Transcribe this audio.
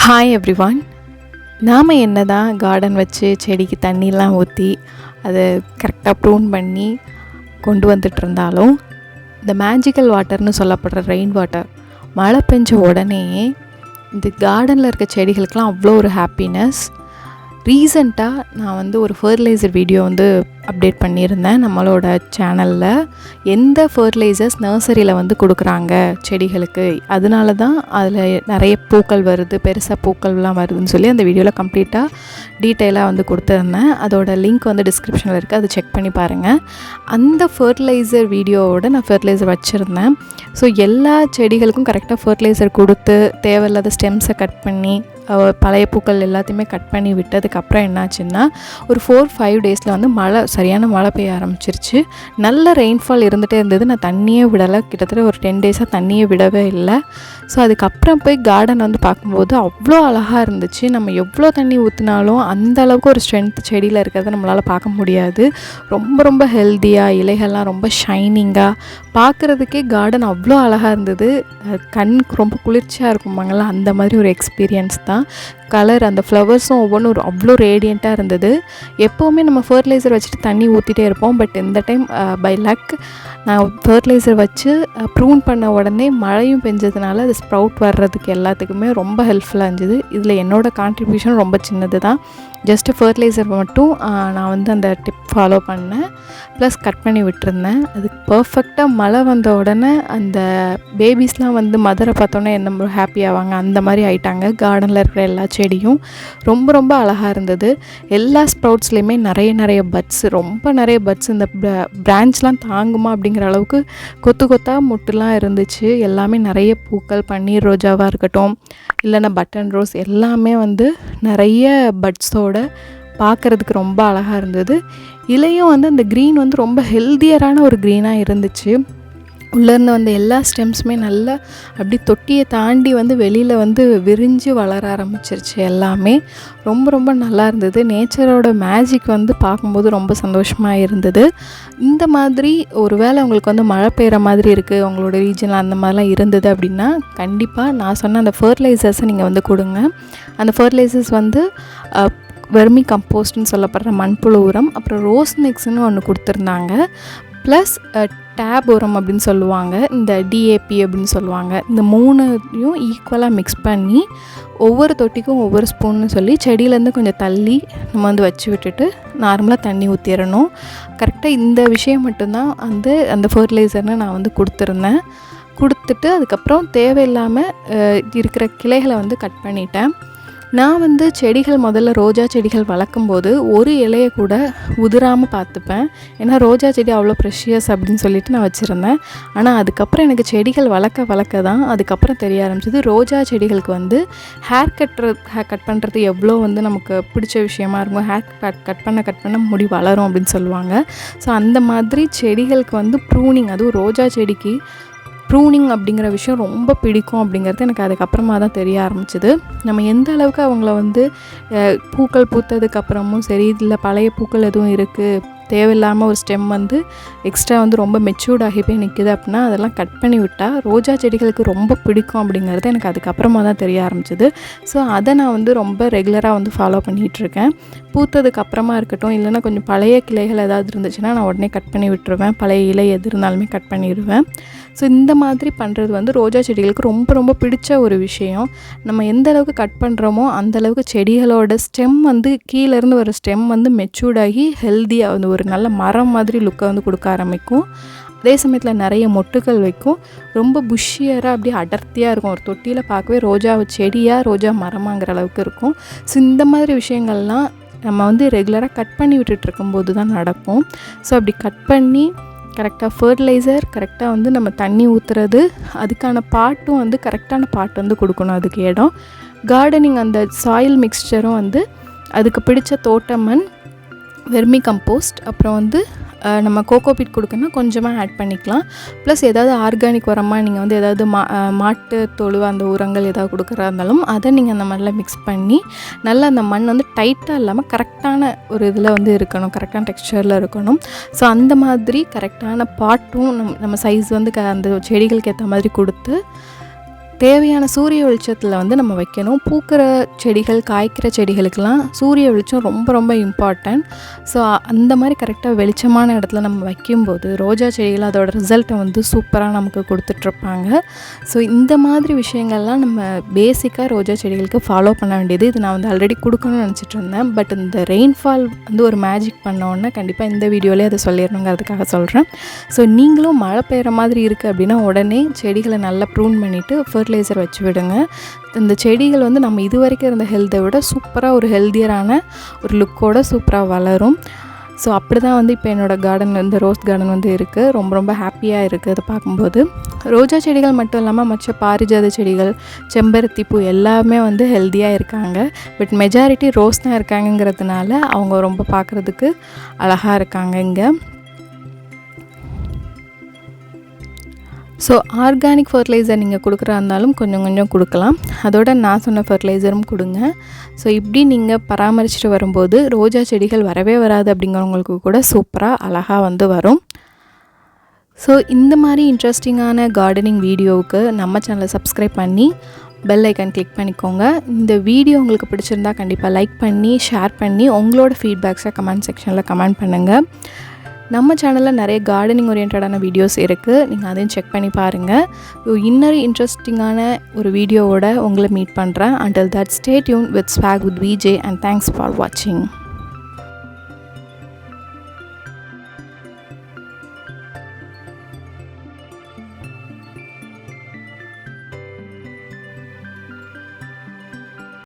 Hi everyone நாம் என்ன தான் கார்டன் வச்சு செடிக்கு தண்ணிலாம் ஊற்றி அதை கரெக்டாக ப்ரூன் பண்ணி கொண்டு வந்துட்டு இருந்தாலும் இந்த மேஜிக்கல் வாட்டர்னு சொல்லப்படுற ரெயின் வாட்டர் மழை பெஞ்ச உடனே இந்த கார்டனில் இருக்க செடிகளுக்கெலாம் அவ்வளோ ஒரு ஹாப்பினஸ் ரீசண்டாக நான் வந்து ஒரு ஃபர்டிலைசர் வீடியோ வந்து அப்டேட் பண்ணியிருந்தேன் நம்மளோட சேனலில் எந்த ஃபர்டிலைசர்ஸ் நர்சரியில் வந்து கொடுக்குறாங்க செடிகளுக்கு? அதனால தான் அதில் நிறைய பூக்கள் வருது பெருசாக பூக்கள்லாம் வருதுன்னு சொல்லி அந்த வீடியோவில் கம்ப்ளீட்டாக டீட்டெயிலாக வந்து கொடுத்துருந்தேன். அதோட லிங்க் வந்து டிஸ்கிரிப்ஷனில் இருக்குது அதை செக் பண்ணி பாருங்கள் அந்த ஃபர்டிலைசர் வீடியோவோட நான் ஃபர்டிலைசர் வச்சுருந்தேன். ஸோ எல்லா செடிகளுக்கும் கரெக்டாக ஃபர்டிலைசர் கொடுத்து தேவையில்லாத ஸ்டெம்ஸை கட் பண்ணி பழைய பூக்கள் எல்லாத்தையுமே கட் பண்ணி விட்டதுக்கப்புறம் என்னாச்சுன்னா ஒரு ஃபோர் ஃபைவ் டேஸில் வந்து மழை சரியான மழை பெய்ய ஆரம்பிச்சிருச்சு. நல்ல ரெயின்ஃபால் இருந்துகிட்டே இருந்தது. நான் தண்ணியே விடலை. கிட்டத்தட்ட ஒரு டென் டேஸாக தண்ணியே விடவே இல்லை. ஸோ அதுக்கப்புறம் போய் கார்டன் வந்து பார்க்கும்போது அவ்வளோ அழகாக இருந்துச்சு. நம்ம எவ்வளோ தண்ணி ஊற்றினாலும் அந்த அளவுக்கு ஒரு ஸ்ட்ரென்த் செடியில் இருக்கிறத நம்மளால் பார்க்க முடியாது. ரொம்ப ரொம்ப ஹெல்த்தியாக இலைகள்லாம் ரொம்ப ஷைனிங்காக பார்க்குறதுக்கே கார்டன் அவ்வளோ அழகாக இருந்தது. கண் ரொம்ப குளிர்ச்சியாக இருக்குமாங்களா அந்த மாதிரி ஒரு எக்ஸ்பீரியன்ஸ் தான். 嗯。கலர் அந்த ஃப்ளவர்ஸும் ஒவ்வொன்றும் அவ்வளோ ரேடியண்ட்டாக இருந்தது. எப்போவுமே நம்ம ஃபர்டிலைசர் வச்சுட்டு தண்ணி ஊற்றிட்டே இருப்போம். பட் இந்த டைம் பை லக் நான் ஃபர்டிலைசர் வச்சு uh, ப்ரூன் பண்ண உடனே மழையும் பெஞ்சதுனால அது ஸ்ப்ரவுட் வர்றதுக்கு எல்லாத்துக்குமே ரொம்ப ஹெல்ப்ஃபுல்லாக இருந்துது. இதில் என்னோடய கான்ட்ரிபியூஷன் ரொம்ப சின்னது தான் ஜஸ்ட்டு ஃபர்டிலைசர் மட்டும் uh, நான் வந்து அந்த டிப் ஃபாலோ பண்ணேன். ப்ளஸ் கட் பண்ணி விட்டுருந்தேன். அதுக்கு பர்ஃபெக்டாக மழை வந்த உடனே அந்த பேபிஸ்லாம் வந்து மதரை பார்த்தோன்னே என்ன ஹாப்பி ஆவாங்க? அந்த மாதிரி ஆயிட்டாங்க. கார்டனில் இருக்கிற எல்லா செடியும் ரொம்ப ரொம்ப அழகாக இருந்தது. எல்லா ஸ்ப்ரவுட்ஸ்லேயுமே நிறைய நிறைய பட்ஸ் ரொம்ப நிறைய பட்ஸ் இந்த பிரான்ச்லாம் தாங்குமா அப்படிங்கிற அளவுக்கு கொத்து கொத்தாக முட்டுலாம் இருந்துச்சு. எல்லாமே நிறைய பூக்கள் பன்னீர் ரோஜாவாக இருக்கட்டும் இல்லைன்னா பட்டன் ரோஸ் எல்லாமே வந்து நிறைய பட்ஸோட பார்க்குறதுக்கு ரொம்ப அழகாக இருந்தது. இலையும் வந்து அந்த க்ரீன் வந்து ரொம்ப ஹெல்தியரான ஒரு க்ரீனாக இருந்துச்சு. உள்ளேருந்து வந்த எல்லா ஸ்டெம்ஸுமே நல்லா அப்படி தொட்டியை தாண்டி வந்து வெளியில் வந்து விரிஞ்சு வளர ஆரம்பிச்சிருச்சு எல்லாமே. ரொம்ப ரொம்ப நல்லா இருந்தது. நேச்சரோட மேஜிக் வந்து பார்க்கும்போது ரொம்ப சந்தோஷமாக இருந்தது. இந்த மாதிரி ஒரு வேளை உங்களுக்கு வந்து மழை பெய்கிற மாதிரி இருக்குது உங்களோட ரீஜனில் அந்த மாதிரிலாம் இருந்தது அப்படின்னா கண்டிப்பாக நான் சொன்ன அந்த ஃபர்டிலைசர்ஸை நீங்கள் வந்து கொடுங்க. அந்த ஃபர்டிலைசர்ஸ் வந்து வெர்மி கம்போஸ்ட்னு சொல்லப்படுற மண்புழு உரம் அப்புறம் ரோஸ் மிக்ஸ்னு ஒன்று கொடுத்துருந்தாங்க. ப்ளஸ் டேப் உரம் அப்படின்னு சொல்லுவாங்க இந்த டிஏபி அப்படின்னு சொல்லுவாங்க. இந்த மூணையும் ஈக்குவலாக மிக்ஸ் பண்ணி ஒவ்வொரு தொட்டிக்கும் ஒவ்வொரு ஸ்பூன்னு சொல்லி செடியிலேருந்து கொஞ்சம் தள்ளி நம்ம வந்து வச்சு விட்டுட்டு நார்மலாக தண்ணி ஊற்றிடணும் கரெக்டாக இந்த விஷயம் மட்டும்தான் வந்து அந்த ஃபர்டிலைசர்னு நான் வந்து கொடுத்துருந்தேன். கொடுத்துட்டு அதுக்கப்புறம் தேவையில்லாமல் இருக்கிற கிளைகளை வந்து கட் பண்ணிட்டேன். நான் வந்து செடிகள் முதல்ல ரோஜா செடிகள் வளர்க்கும்போது ஒரு இலையை கூட உதிராமல் பார்த்துப்பேன். ஏன்னா ரோஜா செடி அவ்வளோ ப்ரெஷியஸ் அப்படின்னு சொல்லிட்டு நான் வச்சுருந்தேன். ஆனால் அதுக்கப்புறம் எனக்கு செடிகள் வளர்க்க வளர்க்க தான் அதுக்கப்புறம் தெரிய ஆரம்பிச்சது. ரோஜா செடிகளுக்கு வந்து ஹேர் கட்டுற ஹேர் கட் பண்ணுறது எவ்வளோ வந்து நமக்கு பிடிச்ச விஷயமா இருக்கும் ஹேர் கட் கட் பண்ண கட் பண்ண முடி வளரும் அப்படின்னு சொல்லுவாங்க. ஸோ அந்த மாதிரி செடிகளுக்கு வந்து ப்ரூனிங் அதுவும் ரோஜா செடிக்கு ப்ரூனிங் அப்படிங்கிற விஷயம் ரொம்ப பிடிக்கும் அப்படிங்கிறது எனக்கு அதுக்கப்புறமா தான் தெரிய ஆரம்பிச்சது. நம்ம எந்த அளவுக்கு அவங்கள வந்து பூக்கள் பூத்ததுக்கப்புறமும் சரி இல்லை பழைய பூக்கள் எதுவும் இருக்குது தேவையில்லாமல் ஒரு ஸ்டெம் வந்து எக்ஸ்ட்ரா வந்து ரொம்ப மெச்சூர்ட் ஆகி போய் நிற்கிது அப்படின்னா அதெல்லாம் கட் பண்ணி விட்டால் ரோஜா செடிகளுக்கு ரொம்ப பிடிக்கும் அப்படிங்கிறது எனக்கு அதுக்கப்புறமா தான் தெரிய ஆரம்பிச்சது. ஸோ அதை நான் வந்து ரொம்ப ரெகுலராக வந்து ஃபாலோ பண்ணிகிட்ருக்கேன். பூத்ததுக்கு அப்புறமா இருக்கட்டும் இல்லைன்னா கொஞ்சம் பழைய கிளைகள் ஏதாவது இருந்துச்சுன்னா நான் உடனே கட் பண்ணி விட்டுருவேன். பழைய இலை எது இருந்தாலுமே கட் பண்ணிடுவேன் ஸோ இந்த மாதிரி பண்ணுறது வந்து ரோஜா செடிகளுக்கு ரொம்ப ரொம்ப பிடிச்ச ஒரு விஷயம். நம்ம எந்த அளவுக்கு கட் பண்ணுறோமோ அந்த அளவுக்கு செடிகளோட ஸ்டெம் வந்து கீழேருந்து வர ஸ்டெம் வந்து மெச்சூர்டாகி ஹெல்த்தியாக வந்து ஒரு நல்ல மரம் மாதிரி லுக்கை வந்து கொடுக்க ஆரம்பிக்கும். அதே சமயத்தில் நிறைய மொட்டுகள் வைக்கும். ரொம்ப புஷ்ஷியராக அப்படியே அடர்த்தியாக இருக்கும். ஒரு தொட்டியில் பார்க்கவே ரோஜா செடியாக ரோஜா மரமாங்கிற அளவுக்கு இருக்கும். ஸோ இந்த மாதிரி விஷயங்கள்லாம் நம்ம வந்து ரெகுலராக கட் பண்ணி விட்டுட்டு இருக்கும்போது தான் நடக்கும். ஸோ அப்படி கட் பண்ணி கரெக்டாக ஃபர்டிலைசர் கரெக்டாக வந்து நம்ம தண்ணி ஊற்றுறது அதுக்கான பாட்டும் வந்து கரெக்டான பாட்டு வந்து கொடுக்கணும் அதுக்கு இடம். கார்டனிங் அந்த சாயில் மிக்ஸ்சரும் வந்து அதுக்கு பிடிச்ச தோட்ட மண் வெர்மி கம்போஸ்ட் அப்புறம் வந்து நம்ம நம்ம கோகோபீட் கொடுக்கணும்னா கொஞ்சமாக ஆட் பண்ணிக்கலாம். ப்ளஸ் ஏதாவது ஆர்கானிக் உரமாக நீங்கள் வந்து ஏதாவது மா மாட்டு தொழு அந்த உரங்கள் ஏதாவது கொடுக்குறா இருந்தாலும் அதை நீங்கள் அந்த மண்ணில் மிக்ஸ் பண்ணி நல்லா அந்த மண் வந்து டைட்டாக இல்லாமல் கரெக்டான ஒரு இதில் வந்து இருக்கணும். கரெக்டான டெக்ஸ்சரில் இருக்கணும். ஸோ அந்த மாதிரி கரெக்டான பாட்டும் நம் நம்ம சைஸ் வந்து க அந்த செடிகளுக்கு ஏற்ற மாதிரி கொடுத்து தேவையான சூரிய வெளிச்சத்தில் வந்து நம்ம வைக்கணும். பூக்கிற செடிகள் காய்க்கிற செடிகளுக்கெல்லாம் சூரிய வெளிச்சம் ரொம்ப ரொம்ப இம்பார்ட்டன்ட் ஸோ அந்த மாதிரி கரெக்டாக வெளிச்சமான இடத்துல நம்ம வைக்கும்போது ரோஜா செடிகள் அதோட ரிசல்ட்டை வந்து சூப்பராக நமக்கு கொடுத்துட்ருப்பாங்க. ஸோ இந்த மாதிரி விஷயங்கள்லாம் நம்ம பேசிக்காக ரோஜா செடிகளுக்கு ஃபாலோ பண்ண வேண்டியது இது நான் வந்து ஆல்ரெடி கொடுக்கணும்னு நினச்சிட்டு இருந்தேன். பட் இந்த ரெயின்ஃபால் வந்து ஒரு மேஜிக் பண்ணோன்னா கண்டிப்பாக இந்த வீடியோலேயே அதை சொல்லிடணுங்கிறதுக்காக சொல்கிறேன் ஸோ நீங்களும் மழை பெய்கிற மாதிரி இருக்குது அப்படின்னா உடனே செடிகளை நல்லா ப்ரூன் பண்ணிவிட்டு ஃபர்டிலைசர் வச்சு விடுங்க. இந்த செடிகள் வந்து நம்ம இது வரைக்கும் இருந்த ஹெல்த்தை விட சூப்பராக ஒரு ஹெல்த்தியரான ஒரு லுக்கோட சூப்பராக வளரும். ஸோ அப்படி தான் வந்து இப்போ என்னோடய கார்டன் இந்த ரோஸ் கார்டன் வந்து இருக்குது ரொம்ப ரொம்ப ஹாப்பியாக இருக்குது அதை பார்க்கும்போது ரோஜா செடிகள் மட்டும் இல்லாமல் மற்ற பாரிஜாத செடிகள் செம்பருத்தி பூ எல்லாமே வந்து ஹெல்த்தியாக இருக்காங்க. பட் மெஜாரிட்டி ரோஸ் தான் இருக்காங்கங்கிறதுனால அவங்க ரொம்ப பார்க்குறதுக்கு அழகாக இருக்காங்க இங்கே. ஸோ ஆர்கானிக் ஃபர்டிலைசர் நீங்கள் கொடுக்குறா இருந்தாலும் கொஞ்சம் கொஞ்சம் கொடுக்கலாம். அதோட நான் சொன்ன ஃபர்டிலைசரும் கொடுங்க. ஸோ இப்படி நீங்கள் பராமரிச்சுட்டு வரும்போது ரோஜா செடிகள் வரவே வராது அப்படிங்கிறவங்களுக்கு கூட சூப்பராக அழகாக வந்து வரும். ஸோ இந்த மாதிரி இன்ட்ரெஸ்டிங்கான கார்டனிங் வீடியோவுக்கு நம்ம சேனலை சப்ஸ்கிரைப் பண்ணி பெல் ஐக்கான் கிளிக் பண்ணிக்கோங்க. இந்த வீடியோ உங்களுக்கு பிடிச்சிருந்தா கண்டிப்பாக லைக் பண்ணி ஷேர் பண்ணி உங்களோட ஃபீட்பேக்ஸை கமெண்ட் செக்ஷனில் கமெண்ட் பண்ணுங்கள் நம்ம சேனலில் நிறைய கார்டனிங் ஓரியன்டான வீடியோஸ் இருக்குது நீங்கள் அதையும் செக் பண்ணி பாருங்கள் இன்னொரு இன்ட்ரெஸ்டிங்கான ஒரு வீடியோவோட உங்களை மீட் பண்ணுறேன் until that stay tuned with swag with VJ and thanks for வாட்சிங்